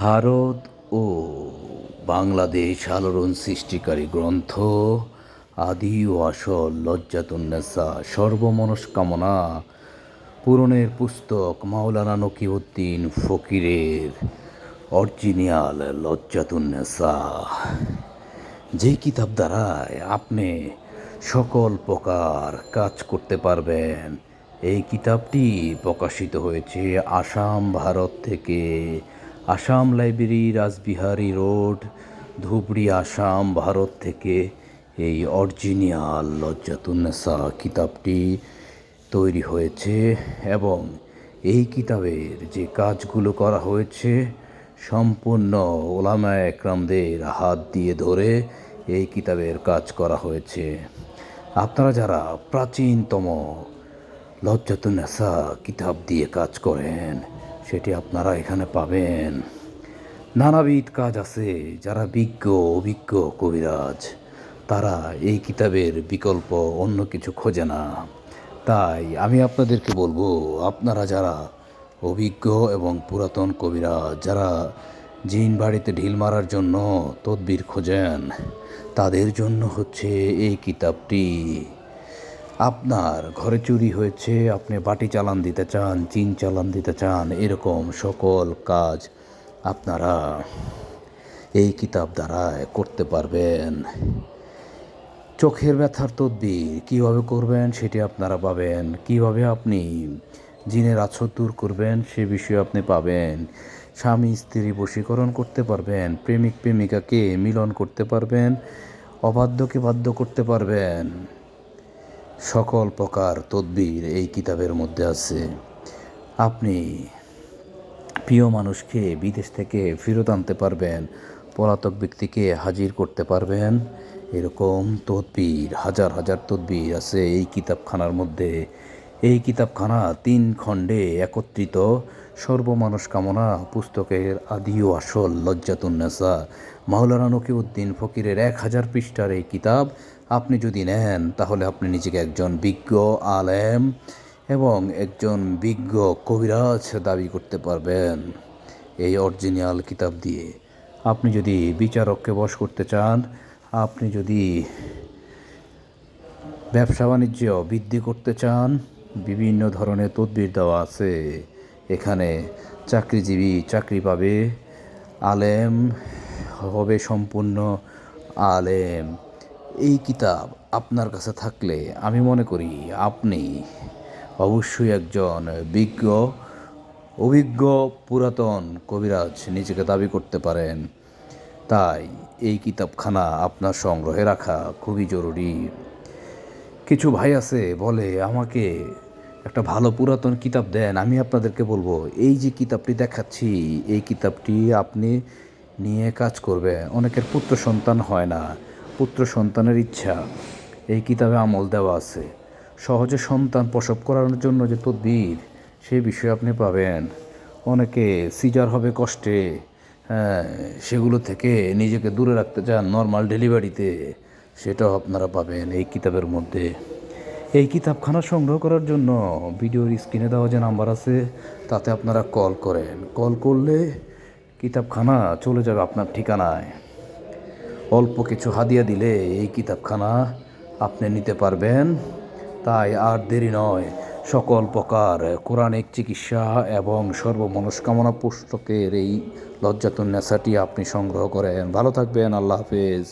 ভারত ও বাংলাদেশ আলোড়ন সৃষ্টিকারী গ্রন্থ, আদি ও আসল লজ্জাতুন্নেসা সর্বমনস্কামনা পূরণের পুস্তক মাওলানা নকিউদ্দিন ফকিরের অরিজিনাল লজ্জাতুন্নেসা যে কিতাব দ্বারায় আপনি সকল প্রকার কাজ করতে পারবেন। এই কিতাবটি প্রকাশিত হয়েছে আসাম, ভারত থেকে আসাম লাইব্রেরি রাসবিহারী রোড, ধুবড়ি, আসাম, ভারত থেকে এই অরিজিনাল লজ্জাতুন্নেসা কিতাবটি তৈরি হয়েছে এবং এই কিতাবের যে কাজগুলো করা হয়েছে, সম্পূর্ণ ওলামা একরামদের হাত দিয়ে ধরে এই কিতাবের কাজ করা হয়েছে। আপনারা যারা প্রাচীনতম লজ্জাতুন্নেসা কিতাব দিয়ে কাজ করেন সেটি আপনারা এখানে পাবেন। নানাবিধ কাজ আছে যারা বিজ্ঞ, অভিজ্ঞ কবিরাজ। তারা এই কিতাবের বিকল্প অন্য কিছু খোঁজে না। তাই আমি আপনাদেরকে বলব, আপনারা যারা অভিজ্ঞ এবং পুরাতন কবিরাজ, যারা জিন বাড়িতে ঢিল মারার জন্য তদবির খোঁজেন, তাদের জন্য হচ্ছে এই কিতাবটি আপনার ঘরে চুরি হয়েছে, আপনি বাটি চালান দিতে চান, চিন চালান দিতে চান, এরকম সকল কাজ আপনারা এই কিতাব দ্বারা করতে পারবেন। চোখের ব্যথার তদ্বির, কীভাবে করবেন সেটি আপনারা পাবেন, কীভাবে আপনি জিনের আছর দূর করবেন সে বিষয়ে আপনি পাবেন। স্বামী, স্ত্রী বশীকরণ করতে পারবেন, প্রেমিক, প্রেমিকাকে মিলন করতে পারবেন, অবাধ্যকে বাধ্য করতে পারবেন। সকল প্রকার তদবির এই কিতাবের মধ্যে আছে। আপনি প্রিয় মানুষকে বিদেশ থেকে ফেরত আনতে পারবেন, পলাতক ব্যক্তিকে হাজির করতে পারবেন। এরকম তদবির, হাজার হাজার তদবির আছে এই কিতাবখানার মধ্যে। এই কিতাবখানা তিন খণ্ডে একত্রিত সর্বমানস কামনা পুস্তকের আদি ও আসল লজ্জাতুন্নেসা মাওলানা নকিউদ্দিন ফকিরের এক হাজার পৃষ্ঠার এই কিতাব আপনি যদি নেন, তাহলে আপনি নিজেকে একজন বিজ্ঞ আলেম এবং একজন বিজ্ঞ কবিরাজ দাবি করতে পারবেন। এই অরিজিনাল কিতাব দিয়ে আপনি যদি বিচারককে বশ করতে চান, আপনি যদি ব্যবসা বাণিজ্য বৃদ্ধি করতে চান বিভিন্ন ধরনের তদবির দেওয়া আছে। এখানে চাকরিজীবী চাকরি পাবে, আলেম হবে সম্পূর্ণ আলেম। এই কিতাব আপনার কাছে থাকলে আমি মনে করি আপনি অবশ্যই একজন বিজ্ঞ, অভিজ্ঞ, পুরাতন কবিরাজ নিজেকে দাবি করতে পারেন। তাই এই কিতাবখানা আপনার সংগ্রহে রাখা খুবই জরুরি। কিছু ভাই আছে বলে আমাকে একটা ভালো পুরাতন কিতাব দেন, আমি আপনাদেরকে বলব, এই যে কিতাবটি দেখাচ্ছি, এই কিতাবটি আপনি নিয়ে কাজ করবে অনেকের পুত্র সন্তান হয় না, পুত্র সন্তানের ইচ্ছা, এই কিতাবে আমল দেওয়া আছে। সহজে সন্তান প্রসব করানোর জন্য যে তদবির সেই বিষয়ে আপনি পাবেন। অনেকে সিজার হবে কষ্টে হ্যাঁ সেগুলো থেকে নিজেকে দূরে রাখতে চান, নর্মাল ডেলিভারিতে, সেটাও আপনারা পাবেন এই কিতাবের মধ্যে। এই কিতাবখানা সংগ্রহ করার জন্য ভিডিওর স্ক্রিনে দেওয়া যে নাম্বার আছে, তাতে আপনারা কল করেন। কল করলে কিতাবখানা চলে যাবে আপনার ঠিকানায়। অল্প কিছু হাদিয়া দিলে এই কিতাবখানা আপনি নিতে পারবেন। তাই আর দেরি নয়, সকল প্রকার কোরআনিক চিকিৎসা এবং সর্বমনস্কামনা পুস্তকের এই লজ্জাতুন্নেসাটি আপনি সংগ্রহ করেন। ভালো থাকবেন, আল্লাহ হাফেজ।